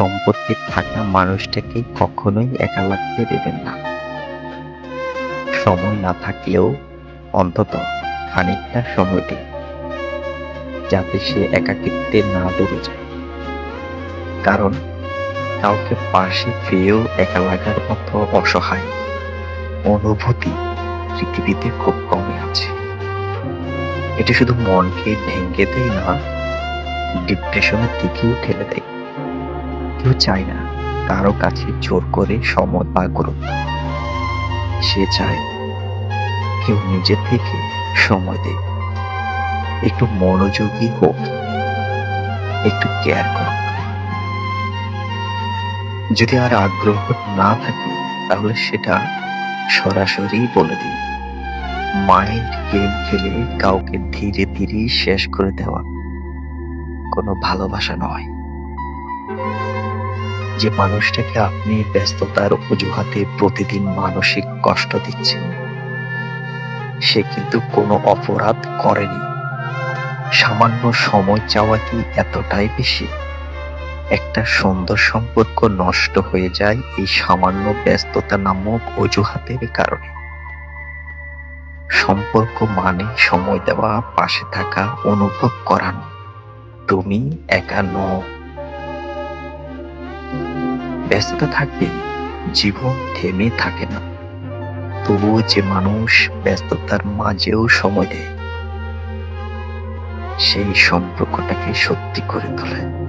সম্পত্তি থাকা মানুষটাকে কখনোই একা লাগতে দেবেন না। সময় না থাকলেও অন্তত খানিকটা সময় দিন, যাতে সে একাকিত্বে না ডুবে যায়। কারণ কাউকে পাশে পেয়েও একা লাগার মতো অসহায়। অনুভূতি পৃথিবীতে খুব কমই আছে। এটি শুধু মনকে ভেঙে দেয় না ডিপ্রেশনের দিকেও ঠেলে দেয়। কেউ চায় না কারও কাছে জোর করে সময় বা গুরুত্ব। সে চায় কেউ নিজে থেকে সময় দেয়। একটু মনোযোগী হোক, একটু কেয়ার করুক। যদি আর আগ্রহ না থাকে, তাহলে সেটা সরাসরি বলে দিন। মাইন্ড গেম খেলে কাউকে ধীরে ধীরে শেষ করে দেওয়া কোনো ভালোবাসা নয়। যে মানুষটাকে আপনি ব্যস্ততার অজুহাতে প্রতিদিন মানসিক কষ্ট দিচ্ছেন, সে কিন্তু কোনো অপরাধ করেনি। সামান্য সময় চাওয়া কি এতটাই বেশি? একটা সুন্দর সম্পর্ক নষ্ট হয়ে যায় এই সামান্য ব্যস্ততা নামক অজুহাতের কারণে। সম্পর্ক মানে সময় দেওয়া, পাশে থাকা, অনুভব করানো। তুমি একা নও। ব্যস্ত থাকবে, জীবন থেমে থাকে না। তবুও যে মানুষ ব্যস্ততার মাঝেও সময় দেয়, সেই সম্পর্কটাকে সত্যি করে তোলে।